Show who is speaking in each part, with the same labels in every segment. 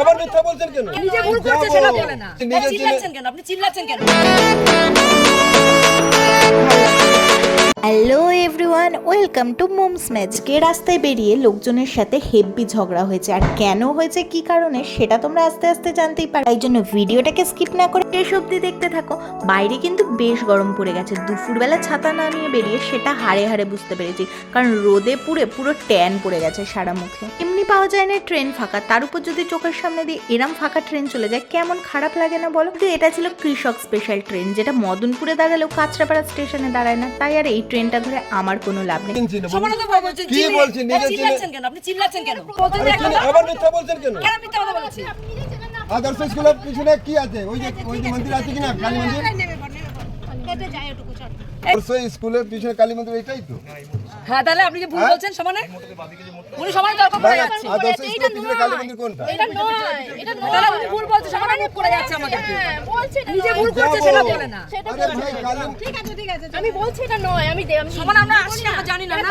Speaker 1: আবার মিথ্যা বলছেন কেন?
Speaker 2: নিজে ভুল করছে সেটা বলে না। চিল্লাচ্ছেন কেন? আপনি চিল্লাচ্ছেন কেন?
Speaker 3: Hello everyone welcome to moms match কে রাস্তায় বেরিয়ে লোকজনের সাথে হেব্বি ঝগড়া হয়েছে? আর কেন হয়েছে কি কারণে সেটা তোমরা আস্তে আস্তে জানতেই পারো তাই জন্য ভিডিওটাকে স্কিপ না করে শেষ অবধি দেখতে থাকো। বাইরে কিন্তু বেশ গরম পড়ে গেছে। দুপুরবেলা ছাতা না নিয়ে বেরিয়ে সেটা হাড়ে হাড়ে বুঝতে পেরেছি। কারণ রোদে পুড়ে পুরো ট্যান পড়ে গেছে সারা মুখে। এমনি পাওয়া যায় না ট্রেন ফাঁকা। তার উপর যদি চোখের সামনে দিয়ে এরম ফাঁকা ট্রেন চলে যায় কেমন খারাপ লাগে না বলো? কিন্তু এটা ছিল কৃষক স্পেশাল ট্রেন যেটা মদনপুরে দাঁড়ালেও কাঁচরাপাড়া স্টেশনে দাঁড়ায় না। তাই আর এই ট্রেনটা ধরে আমার কোনো লাভ নেই।
Speaker 1: কি বলছেন? নিজের ছেলে-
Speaker 2: চিল্লাচ্ছেন কেন? আপনি চিল্লাচ্ছেন কেন? বলছেন যে
Speaker 1: আরে
Speaker 2: এক
Speaker 1: চিনি-
Speaker 2: কথা
Speaker 1: আবার মিথ্যা বলছেন কেন?
Speaker 2: কেন মিথ্যা কথা বলছি?
Speaker 1: আদর্শ স্কুলের পিছনে কি আছে? ওই যে ওই যে মন্দির আছে কিনা? কালী মন্দির? আদর্শ স্কুলের পিছনে কালী মন্দির এটাই তো।
Speaker 2: হ্যাঁ তাহলে আপনি যে ভুল
Speaker 1: হ্যাঁ?
Speaker 2: বলছেন সমানে উনি সমানে তর্ক করে যাচ্ছে
Speaker 1: স্কুলের পিছনে কালী মন্দির কোনটা?
Speaker 2: তাহলে উনি ভুল বলছে সমানে মুখ করে যাচ্ছে নিজে ভুল করছে সেটা বলে না।
Speaker 1: ভাই
Speaker 4: ঠিক আছে ঠিক আছে আমি বলছি এটা নয়। আমি আমি
Speaker 2: সমান আমরা আমরা জানি না না?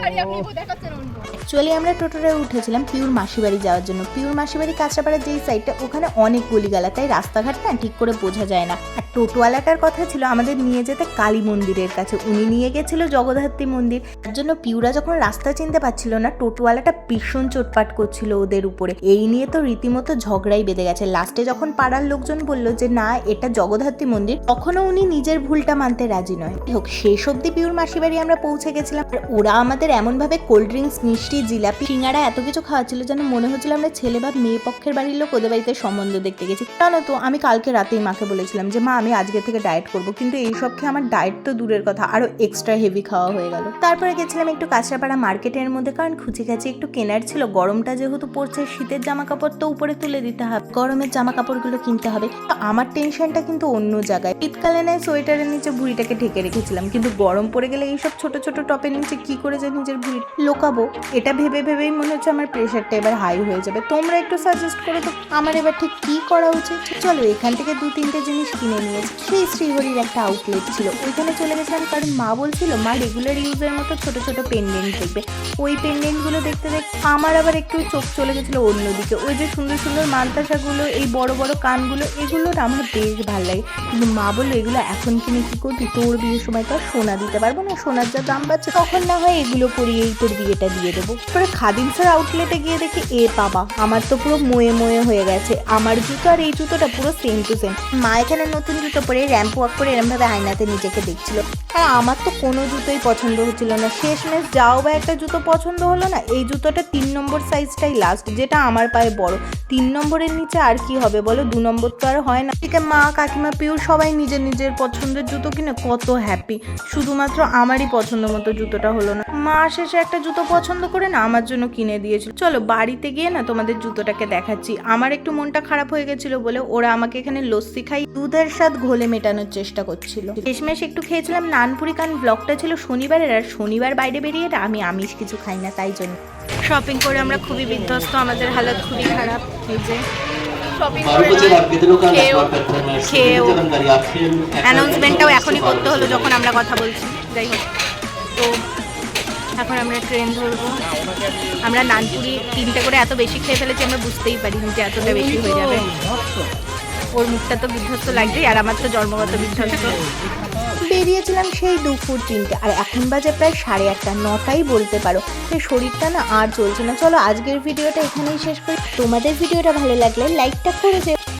Speaker 4: বাড়ি আপনি দেখাচ্ছেন অন্য।
Speaker 3: অ্যাকচুয়ালি আমরা টোটোরে উঠেছিলাম পিউর মাসিবাড়ি যাওয়ার জন্য। পিউর মাসিবাড়ি কাঁচরাপাড়ার যেই সাইডটা ওখানে অনেক গলিগালা। তাই রাস্তাঘাট না ঠিক করে বোঝা যায় না। আর টোটোওয়ালাটার কথা ছিল আমাদের নিয়ে যেতে কালী মন্দিরের কাছে। উনি নিয়ে গেছিল জগদ্ধাত্রী মন্দির। তার জন্য পিউরা যখন রাস্তা চিনতে পারছিল না, টোটোওয়ালাটা ভীষণ চোটপাট করছিল ওদের উপরে। এই নিয়ে তো রীতিমতো ঝগড়াই বেঁধে গেছে। লাস্টে যখন পাড়ার লোকজন বলল যে, না, এটা জগদ্ধাত্রী মন্দির, তখনও উনি নিজের ভুলটা মানতে রাজি নয়। হোক, শেষ অব্দি পিউর মাসি বাড়ি আমরা পৌঁছে গেছিলাম। আর ওরা আমাদের এমনভাবে কোল্ড ড্রিঙ্কস, মিষ্টি, জিলাপি, সিঙ্গারা এত কিছু খাওয়াচ্ছিল যেন মনে হচ্ছিল আমরা ছেলে বা মেয়ে পক্ষের বাড়ির লোক, ওদের বাড়িতে সম্বন্ধ দেখতে গেছি। জানো তো, আমি কালকে রাতেই মাকে বলেছিলাম যে, মা, আমি আজকে থেকে ডায়েট করব। কিন্তু এইসব খেয়ে আমার ডায়েট তো দূরের কথা, আরও এক্সট্রা হেভি খাওয়া হয়ে গেল। তারপরে গেছিলাম একটু কাঁচরাপাড়া মার্কেটের মধ্যে, কারণ খুঁচি খাচি একটু কেনার ছিল। গরমটা যেহেতু পড়ছে, শীতের জামা কাপড় তো উপরে তুলে দিতে হবে। গরমের জামা কাপড়গুলো কিনতে হবে। তো আমার টেনশনটা কিন্তু অন্য জায়গায়। শীতকালে নেয় সোয়েটারের নিচে ভুঁড়িটাকে ঢেকে রেখেছিলাম। কিন্তু গরম পড়ে গেলে এইসব ছোট ছোট টপের নিচে কি করে যে নিজের ভুঁড়ি লোকাবো? এটা ভেবে ভেবেই মনে হচ্ছে আমার প্রেশারটা এবার হাই হয়ে যাবে। তোমরা একটু সাজেস্ট করো তো, আমার এবার ঠিক কি করা উচিত? চলো এখান থেকে দু তিনটে জিনিস কিনে নিয়েছি সেই শ্রীহরির একটা আউটলেট ছিল। ওইখানে চলে গেছিলাম কারণ মা বলছিল, মা রেগুলার ইউজের মতো ছোট ছোট পেন্ডেন্ট দেখবে। ওই পেন্ডেন্টগুলো দেখতে দেখতে আমার আবার একটু চোখ চলে গেছিল অন্যদিকে ওই যে সুন্দর সুন্দর মালতাসাগুলো এই বড় বড় কানগুলো, এগুলো আমার বেশ ভালো লাগে। কিন্তু মা বলল, এগুলো এখন কিনে কি করবি? তোর বিয়ের সময় তো সোনা দিতে পারব না, সোনার যা দাম পাচ্ছে তখন না হয় এগুলো পরিয়েই তোর বিয়েটা দিয়ে দেবো। পরে খাদিম স্যার আউটলেটে গিয়ে দেখি, এ বাবা, আমার তো পুরো ময়ে ময়ে হয়ে গেছে। আমার জুতো আর এই জুতোটা পুরো সেম টু সেম মা এখানে নতুন জুতো পরে র্যাম্প ওয়াক করে এরমভাবে আয়নাতে নিজেকে দেখছিল। আর আমার তো কোনো জুতোই পছন্দ হচ্ছিল না। শেষমেশ যাও বা একটা জুতো পছন্দ হলো না, এই জুতোটা তিন নম্বর সাইজটাই লাস্ট যেটা আমার পায়ে বড়। তিন নম্বরের নিচে আর কি হবে বলো? দু নম্বর তো আর হয় না। এদিকে মা, কাকিমা পিউর সবাই নিজের নিজের পছন্দের জুতো কিনে কত হ্যাপি শুধুমাত্র আমারই পছন্দ মতো জুতোটা হলো না। মা শেষে একটা জুতো পছন্দ করে না, আমার জন্য কিনে দিয়েছিল। চলো বাড়িতে গিয়ে না তোমাদের জুতোটাকে দেখাচ্ছি। আমার একটু মনটা খারাপ হয়ে গেছিল বলে ওরা আমাকে এখানে লস্যি খাই দুধের স্বাদ ঘোলে মেটানোর চেষ্টা করছিল। শেষমেশ একটু ভেবেছিলাম নানপুরি কারণ ব্লগটা ছিল শনিবারের আর শনিবার বাইরে বেরিয়ে আমি আমিষ কিছু খাই না তাই জন্য। শপিং করে আমরা খুবই বিধ্বস্ত আমাদের হালত খুবই খারাপ। যে? খেয়েও অ্যানাউন্সমেন্টটাও এখনই করতে হলো যখন আমরা কথা বলছি। যাই হোক তো এখন আমরা ট্রেন ধরবো। আমরা নানপুরি তিনটে করে এত বেশি খেয়ে ফেলেছি আমরা বুঝতেই পারি যে এতটা বেশি হয়ে যাবে। ওর মুখটা তো বিধ্বস্ত লাগবেই, আর আমার তো জন্মগত বিধ্বস্ত। বেরিয়েছিলাম সেই দুপুর তিনটে, আর এখন বাজে প্রায় সাড়ে আটটা, নটাই বলতে পারো। সে শরীরটা না আর চলছে না। চলো আজকের ভিডিওটা এখানেই শেষ করি। তোমাদের ভিডিওটা ভালো লাগলে লাইকটা করে যে